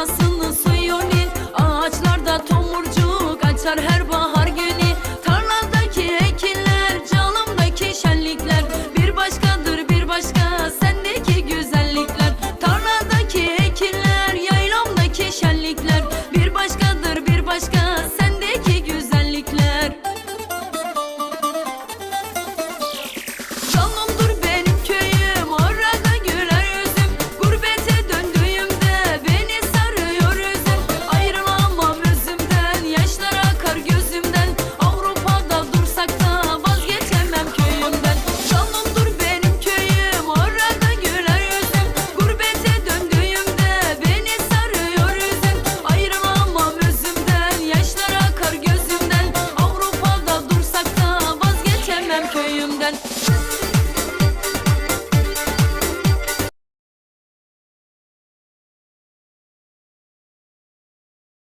havasını suyuni Ağaçlarda tomurcuk açar her bahar.